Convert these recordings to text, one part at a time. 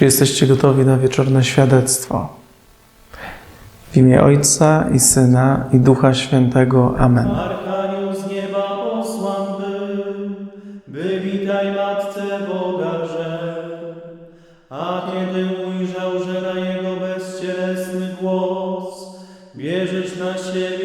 Czy jesteście gotowi na wieczorne świadectwo? W imię Ojca i Syna i Ducha Świętego. Amen. Z nieba Matce Boga. A kiedy ujrzał, że na jego głos bierzesz na siebie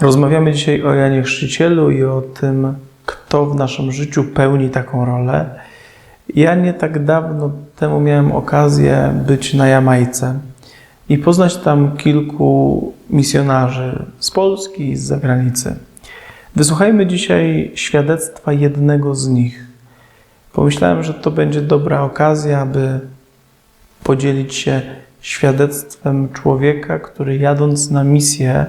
Rozmawiamy dzisiaj o Janie Chrzcicielu i o tym, kto w naszym życiu pełni taką rolę. Ja nie tak dawno temu miałem okazję być na Jamajce i poznać tam kilku misjonarzy z Polski i z zagranicy. Wysłuchajmy dzisiaj świadectwa jednego z nich. Pomyślałem, że to będzie dobra okazja, aby podzielić się świadectwem człowieka, który jadąc na misję,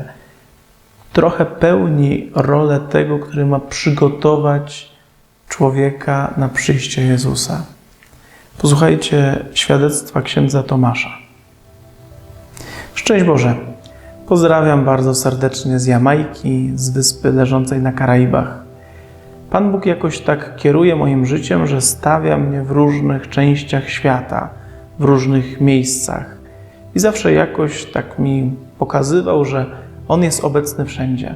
trochę pełni rolę tego, który ma przygotować człowieka na przyjście Jezusa. Posłuchajcie świadectwa księdza Tomasza. Szczęść Boże! Pozdrawiam bardzo serdecznie z Jamajki, z wyspy leżącej na Karaibach. Pan Bóg jakoś tak kieruje moim życiem, że stawia mnie w różnych częściach świata, w różnych miejscach. I zawsze jakoś tak mi pokazywał, że On jest obecny wszędzie.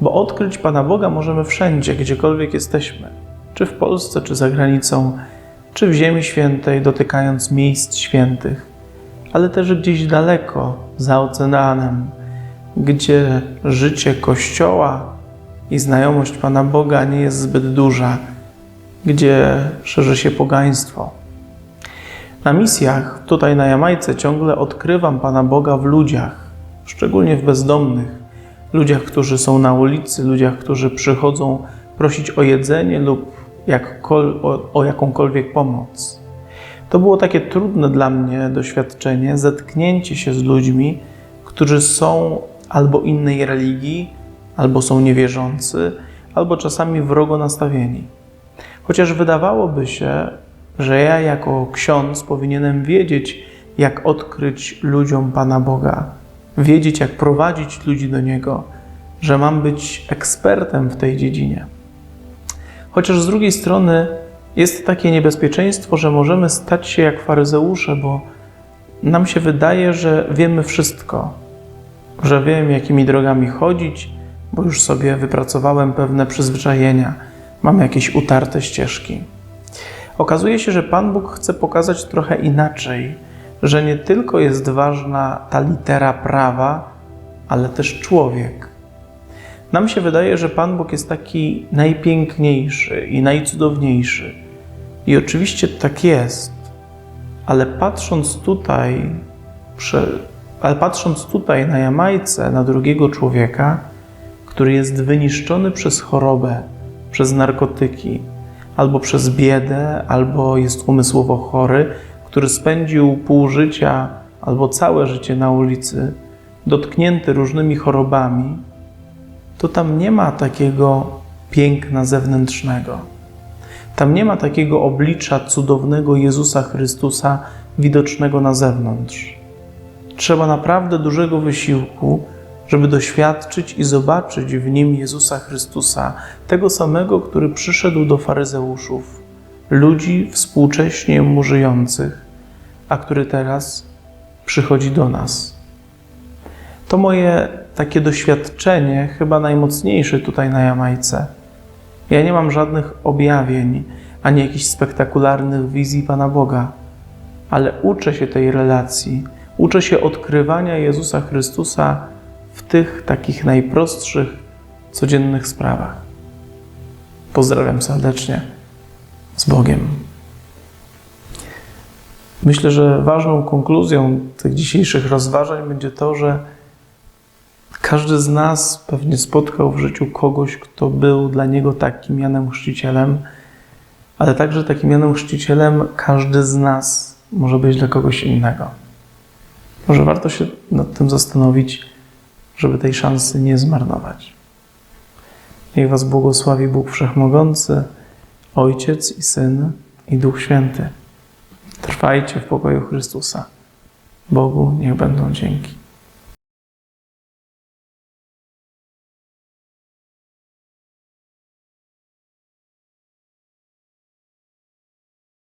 Bo odkryć Pana Boga możemy wszędzie, gdziekolwiek jesteśmy, czy w Polsce, czy za granicą, czy w Ziemi Świętej, dotykając miejsc świętych, ale też gdzieś daleko, za oceanem, gdzie życie Kościoła i znajomość Pana Boga nie jest zbyt duża, gdzie szerzy się pogaństwo. Na misjach, tutaj na Jamajce, ciągle odkrywam Pana Boga w ludziach, szczególnie w bezdomnych, ludziach, którzy są na ulicy, ludziach, którzy przychodzą prosić o jedzenie lub o, o jakąkolwiek pomoc. To było takie trudne dla mnie doświadczenie, zetknięcie się z ludźmi, którzy są albo innej religii, albo są niewierzący, albo czasami wrogo nastawieni. Chociaż wydawałoby się, że ja jako ksiądz powinienem wiedzieć, jak odkryć ludziom Pana Boga, wiedzieć, jak prowadzić ludzi do Niego, że mam być ekspertem w tej dziedzinie. Chociaż z drugiej strony jest takie niebezpieczeństwo, że możemy stać się jak faryzeusze, bo nam się wydaje, że wiemy wszystko, że wiem, jakimi drogami chodzić, bo już sobie wypracowałem pewne przyzwyczajenia, mam jakieś utarte ścieżki. Okazuje się, że Pan Bóg chce pokazać trochę inaczej, że nie tylko jest ważna ta litera prawa, ale też człowiek. Nam się wydaje, że Pan Bóg jest taki najpiękniejszy i najcudowniejszy. I oczywiście tak jest, ale patrząc tutaj, ale patrząc tutaj na Jamajce, na drugiego człowieka, który jest wyniszczony przez chorobę, przez narkotyki, albo przez biedę, albo jest umysłowo chory, który spędził pół życia albo całe życie na ulicy, dotknięty różnymi chorobami, to tam nie ma takiego piękna zewnętrznego. Tam nie ma takiego oblicza cudownego Jezusa Chrystusa widocznego na zewnątrz. Trzeba naprawdę dużego wysiłku, żeby doświadczyć i zobaczyć w nim Jezusa Chrystusa, tego samego, który przyszedł do faryzeuszów, ludzi współcześnie mu żyjących, a który teraz przychodzi do nas. To moje takie doświadczenie, chyba najmocniejsze tutaj na Jamajce. Ja nie mam żadnych objawień ani jakichś spektakularnych wizji Pana Boga, ale uczę się tej relacji, uczę się odkrywania Jezusa Chrystusa w tych takich najprostszych, codziennych sprawach. Pozdrawiam serdecznie z Bogiem. Myślę, że ważną konkluzją tych dzisiejszych rozważań będzie to, że każdy z nas pewnie spotkał w życiu kogoś, kto był dla niego takim Janem Chrzcicielem, ale także takim Janem Chrzcicielem każdy z nas może być dla kogoś innego. Może warto się nad tym zastanowić, żeby tej szansy nie zmarnować. Niech Was błogosławi Bóg Wszechmogący, Ojciec i Syn i Duch Święty. Trwajcie w pokoju Chrystusa. Bogu niech będą dzięki.